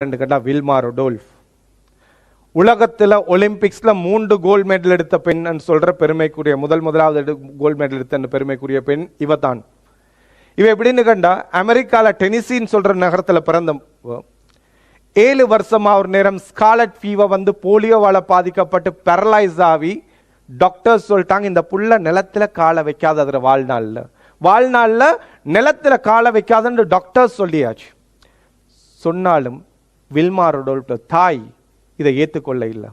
ரெண்டு கேட்டா வில்மா ரொடோல்ஃப் உலகத்தில் ஒலிம்பிக்ஸ்ல மூன்று கோல்ட் மெடல் எடுத்த பெண் சொல்ற பெருமைக்குரிய முதல் முதலாவது கோல்ட் மெடல் எடுத்த பெருமைக்குரிய பெண் இவ தான் இவ எப்படின்னு கண்டா அமெரிக்கால டெனிசின்னு சொல்ற நகரத்தில் பிறந்த ஏழு வருஷமா ஒரு நேரம் ஸ்காலட் ஃபீவர் வந்து போலியோவால் பாதிக்கப்பட்டு பெரலைஸ் ஆகி டாக்டர்ஸ் சொல்லிட்டாங்க இந்த புள்ள நிலத்துல காலை வைக்காத அதில் வாழ்நாளில். வாழ்நாள்ல நிலத்துல காலை வைக்காதன்னு டாக்டர்ஸ் சொல்லியாச்சு. சொன்னாலும் வில்மா ரொடோல்ஃப் தாய் இதை ஏற்றுக்கொள்ள இல்லை.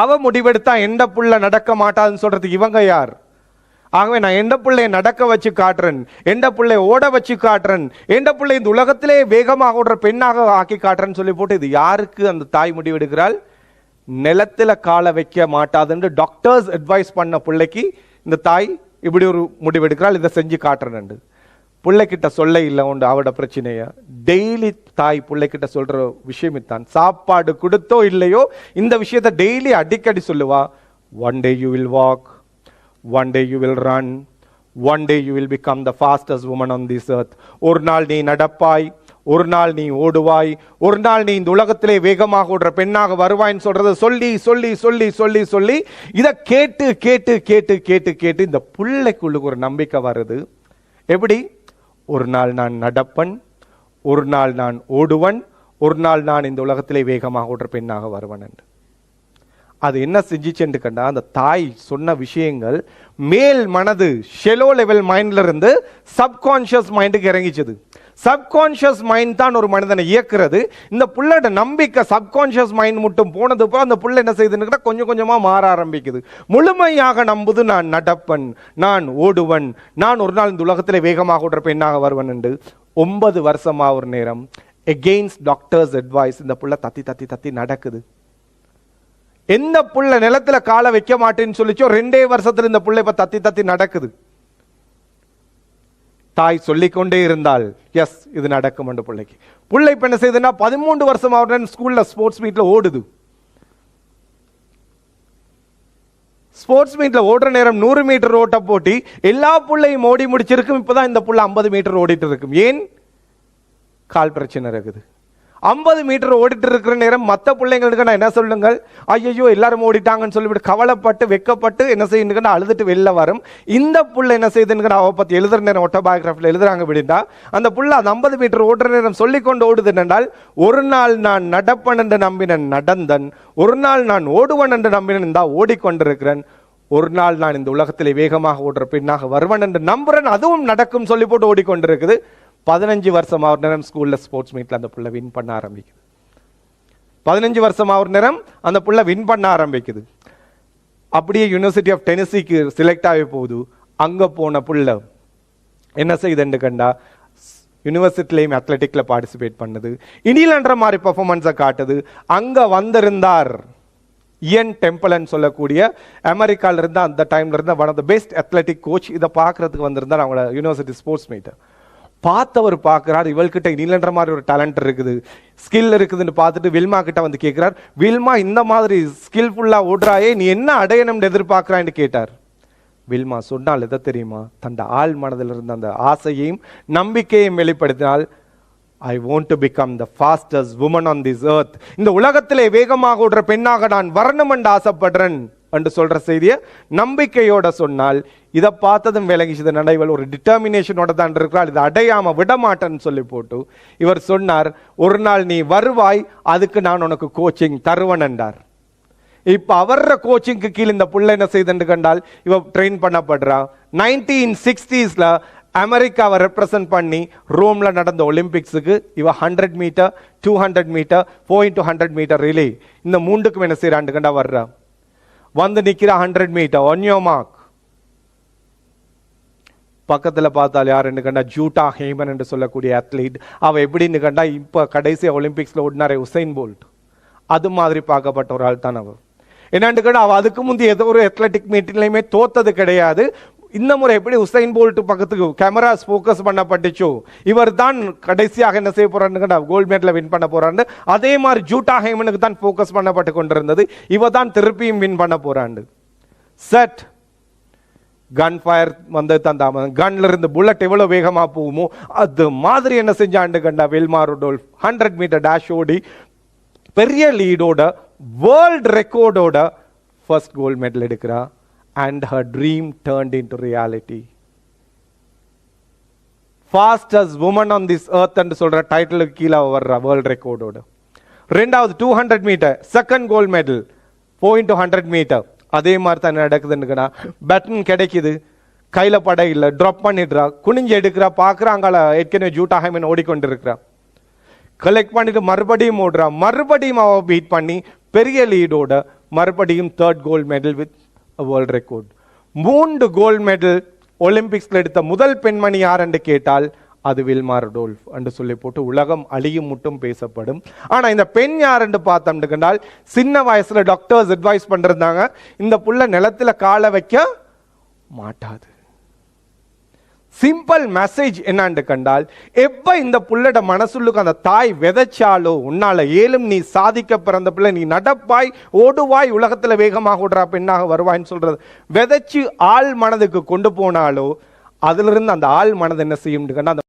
அவ முடிவெடுத்தா எந்த புள்ள நடக்க மாட்டாதுன்னு சொல்றதுக்கு இவங்க யார்? ஆகவே நான் எந்த பிள்ளைய நடக்க வச்சு காட்டுறேன்? எந்த பிள்ளைய ஓட வச்சு காட்டுறேன்? எந்த பிள்ளை இந்த உலகத்திலே வேகமாக ஓடுற பெண்ணாக ஆக்கி காட்டுறேன்னு சொல்லி போட்டு இது யாருக்கு அந்த தாய் முடிவெடுக்கிறாள்? நிலத்தில் காலை வைக்க மாட்டாதுன்னு டாக்டர்ஸ் அட்வைஸ் பண்ண பிள்ளைக்கு இந்த தாய் இப்படி ஒரு முடிவெடுக்கிறாள் இதை செஞ்சு காட்டுறேன் பிள்ளைக்கிட்ட சொல்ல இல்லை உண்டு அவட பிரச்சனையை? டெய்லி தாய் பிள்ளைக்கிட்ட சொல்கிற விஷயம் தான் சாப்பாடு கொடுத்தோ இல்லையோ இந்த விஷயத்தை டெய்லி அடிக்கடி சொல்லுவா. One day you will walk one day you will run one day you will become the fastest woman on this earth. ஒரு நாள் நீ நடப்பாய் ஒரு நாள் நீ ஓடுவாய் ஒரு நாள் நீ இந்த உலகத்திலே வேகமாக ஓடுற பெண்ணாக வருவாய்ன்னு சொல்றத சொல்லி சொல்லி சொல்லி சொல்லி சொல்லி இதை கேட்டு கேட்டு கேட்டு கேட்டு கேட்டு இந்த பிள்ளைக்குள்ளுக்கு ஒரு நம்பிக்கை வருது. எப்படி? ஒரு நாள் நான் நடப்பன் ஒரு நாள் நான் ஓடுவன் ஒரு நாள் நான் இந்த உலகத்திலே வேகமாக ஓடுற பெண்ணாக வருவன் என்று. அது என்ன செஞ்சிச்சுன்னு கண்டா அந்த தாய் சொன்ன விஷயங்கள் மேல் மனது ஷெலோ லெவல் மைண்ட்ல இருந்து சப்கான்ஷியஸ் மைண்டுக்கு இறங்கிச்சது. சப்கான்ஷியஸ் மைண்ட் தான் ஒரு மனிதனை இயக்குறது. இந்த புள்ளோட நம்பிக்கை சப்கான்ஷியஸ் மைண்ட் மட்டும் போனது போல் அந்த புள்ள என்ன செய்யுதுன்னு கொஞ்சம் கொஞ்சமாக மாற ஆரம்பிக்குது. முழுமையாக நம்புது நான் நடப்பன் நான் ஓடுவன் நான் ஒரு நாள் இந்த உலகத்தில் வேகமாக ஓடுற பெண்ணாக வருவன் என்று ஒன்பது வருஷமா ஒரு நேரம் எகெயின்ஸ்ட் டாக்டர்ஸ் அட்வைஸ் இந்த புள்ள தத்தி தத்தி தத்தி நடக்குது. எந்த புள்ள நிலத்தில் காலை வைக்க மாட்டேன்னு சொல்லிச்சோ ரெண்டே வருஷத்தில் இந்த புள்ள இப்போ தத்தி தத்தி நடக்குது. தாய் சொல்லிக்கொண்டே இருந்தால் எஸ் இது நடக்கும் என்று பிள்ளைக்கு. பிள்ளை இப்போ என்ன செய்யுதுன்னா பதிமூன்று வருஷம் அவருடன் ஸ்கூலில் ஸ்போர்ட்ஸ் மீட்டில் ஓடுது. ஸ்போர்ட்ஸ் மீட்டில் ஓடுற நேரம் நூறு மீட்டர் ஓட்ட போட்டி எல்லா புள்ளையும் ஓடி முடிச்சிருக்கும் இப்போ தான் இந்த புள்ள ஐம்பது மீட்டர் ஓடிட்டு இருக்கும். ஏன்? கால் பிரச்சனை இருக்குது. ஐம்பது மீட்டர் ஓடிட்டு இருக்கிற நேரம் மற்ற பிள்ளைங்களுக்கு நான் என்ன சொல்லுங்கள்? ஐயோ எல்லாரும் ஓடிட்டாங்கன்னு சொல்லிவிட்டு கவலைப்பட்டு வெக்கப்பட்டு என்ன செய்யுன்னு அழுதுட்டு வெளில வரும். இந்த புள்ள என்ன செய்யுதுன்னு அவ பற்றி எழுதுற நேரம் ஆட்டோபயோகிராஃபில் எழுதுறாங்க அப்படின்னா அந்த புள்ள அந்த ஐம்பது மீட்டர் ஓடுற நேரம் சொல்லிக்கொண்டு ஓடுது என்றால் ஒரு நாள் நான் நடப்பன் என்று நம்பினன் நடந்தன் ஒரு நாள் நான் ஓடுவன் என்று நம்பினன் தான் ஓடிக்கொண்டிருக்கிறேன் ஒரு நாள் நான் இந்த உலகத்திலே வேகமாக ஓடுற பெண்ணாக வருவன் என்று நம்புறேன் அதுவும் நடக்கும் சொல்லி போட்டு ஓடிக்கொண்டிருக்குது. பதினஞ்சு வருஷம் ஒரு நேரம் ஸ்கூலில் ஸ்போர்ட்ஸ் மீட்ல அந்த புள்ள வின் பண்ண ஆரம்பிக்குது. பதினஞ்சு வருஷம் ஒரு நேரம் அந்த புள்ள வின் பண்ண ஆரம்பிக்குது. அப்படியே யூனிவர்சிட்டி ஆஃப் டெனிசிக்கு செலக்ட் ஆகி போகுது. அங்கே போன புள்ள என்ன செய்யுதுன்னு கண்டா யூனிவர்சிட்டிலையும் அத்லெட்டிக்கில் பார்ட்டிசிபேட் பண்ணுது. இனிலன்ற மாதிரி பெர்ஃபார்மன்ஸை காட்டுது. அங்கே வந்திருந்தார் இயன் டெம்பிள்னு சொல்லக்கூடிய அமெரிக்காவிலிருந்து அந்த டைம்ல இருந்த one of the best athletic coach இதை பார்க்குறதுக்கு வந்திருந்தார் அவங்களோட யூனிவர்சிட்டி ஸ்போர்ட்ஸ் மீட்டை பார்த்தவர் பார்க்குறார். இவள்கிட்ட நீலன்ற மாதிரி ஒரு டேலண்ட் இருக்குது. ஸ்கில் இருக்குதுன்னு பார்த்துட்டு வில்மா கிட்ட வந்து கேட்குறார். வில்மா இந்த மாதிரி ஸ்கில்ஃபுல்லாக ஓடுறாயே நீ என்ன அடையணும்னு எதிர்பார்க்குறான்னு கேட்டார். வில்மா சொன்னால் எதை தெரியுமா? தந்த ஆள் மனதில் இருந்த அந்த ஆசையையும் நம்பிக்கையையும் வெளிப்படுத்தினால் I want to become the fastest woman on this earth இந்த உலகத்திலே வேகமாக ஓடுற பெண்ணாக நான் வரணும் என்று ஆசைப்படுறேன். என்று சொல்கிற செய்தியை நம்பிக்கையோட சொன்னால் இதை பார்த்ததும் விளங்கிச்சது நடைவல் ஒரு டிட்டர்மினேஷனோட தான் இருக்கிறாள் இதை அடையாமல் விட மாட்டேன்னு சொல்லி போட்டு இவர் சொன்னார் ஒரு நாள் நீ வருவாய் அதுக்கு நான் உனக்கு கோச்சிங் தருவன் என்றார். இப்போ அவர கோச்சிங்க்கு கீழ் இந்த புள்ள என்ன செய்துன்னு கண்டால் இவ ட்ரெயின் பண்ணப்படுறா. நைன்டீன் சிக்ஸ்டீஸில் அமெரிக்காவை ரெப்ரசன்ட் பண்ணி ரோமில் நடந்த ஒலிம்பிக்ஸுக்கு இவ hundred metre two hundred metre four into hundred metre relay இந்த மூண்டுக்கும் என்ன செய்யறாண்டு கண்டா வர்றா. வந்து நிற்கிற ஹண்ட்ரட் மீட்டர் ஒன்யோ மார்க் பக்கத்துல பார்த்தால் யாருன்னு கண்டா ஜூட்டா ஹேமன் என்று சொல்லக்கூடிய அத்லீட் அவள் எப்படின்னு கண்டா இப்ப கடைசி ஒலிம்பிக்ஸ்ல ஓடினாரே உசைன் போல்ட் அது மாதிரி பார்க்கப்பட்ட ஒரு ஆள் தான் அவள் என்னன்னு கேட்டால் அவ அதுக்கு முந்தைய ஏதோ ஒரு அத்லெட்டிக் மீட்டிலையுமே தோத்தது கிடையாது. இந்த முறை எப்படி உசைன் போல்ட் பக்கத்துக்கு கேமராஸ் ஃபோக்கஸ் பண்ணப்பட்டுச்சோ? இவர் தான் கடைசியாக என்ன செய்ய போறாருன்னு கோல்ட் மெடலை வின் பண்ண போறாரு அதே மாதிரி ஜூட்டா ஹேமனுக்கு தான் ஃபோக்கஸ் பண்ணப்பட்டு கொண்டிருந்தது. இவர் தான் திருப்பியும் வின் பண்ண போறாண்டு. செட் கன் ஃபயர் வந்து தான் தாமதம் கன்ல இருந்து புல்லட் எவ்வளோ வேகமாக போகுமோ அது மாதிரி என்ன செஞ்சாண்டு கண்டா Wilma Rudolph hundred metre dash ஓடி பெரிய லீடோட வேர்ல்ட் ரெக்கார்டோட ஃபர்ஸ்ட் கோல்ட் மெடல் எடுக்கிறா and her dream turned into reality fastest woman on this earth சொல்கிற டைட்டிலுக்கு கீழே அவ வர்ற வேர்ல்ட் ரெக்கார்டோட ரெண்டாவது two hundred metre second gold medal point two hundred metre அதே மாதிரி தான் நடக்குதுன்னுக்கடா பட்டன் கிடைக்குது. கையில் படை இல்லை ட்ராப் பண்ணிடுறா. குனிஞ்சு எடுக்கிறா பார்க்குறாங்கள ஏற்கனவே ஜூட்டா ஹைமன் ஓடிக்கொண்டு இருக்கிறா கலெக்ட் பண்ணிட்டு மறுபடியும் ஓடுறா. மறுபடியும் அவள் பீட் பண்ணி பெரிய லீடோட மறுபடியும் third gold medal with world record மூன்று கோல்ட் மெடல் ஒலிம்பிக்ஸில் எடுத்த முதல் பெண்மணி யார் என்று கேட்டால் அது வில்மா டோல்ஃப் என்று சொல்லி போட்டு உலகம் அழியும் மட்டும் பேசப்படும். ஆனால் இந்த பெண் யார் என்று பார்த்தோம்னு கண்டால் சின்ன வயசில் டாக்டர்ஸ் அட்வைஸ் பண்ணிருந்தாங்க. இந்த புள்ள நிலத்துல காலை வைக்க மாட்டாது. சிம்பிள் மெசேஜ் என்னான்னு கண்டால் எப்போ இந்த புள்ளட மனசுள்ளுக்கு அந்த தாய் விதைச்சாலோ உன்னால ஏலும் நீ சாதிக்க பிறந்த பிள்ளை நீ நடப்பாய் ஓடுவாய் உலகத்தில் வேகமாக ஓடுறா பெண்ணாக வருவாய்ன்னு சொல்கிறது விதைச்சு ஆள் மனதுக்கு கொண்டு போனாலோ அதிலிருந்து அந்த ஆள் மனது என்ன செய்யும் கண்டா அந்த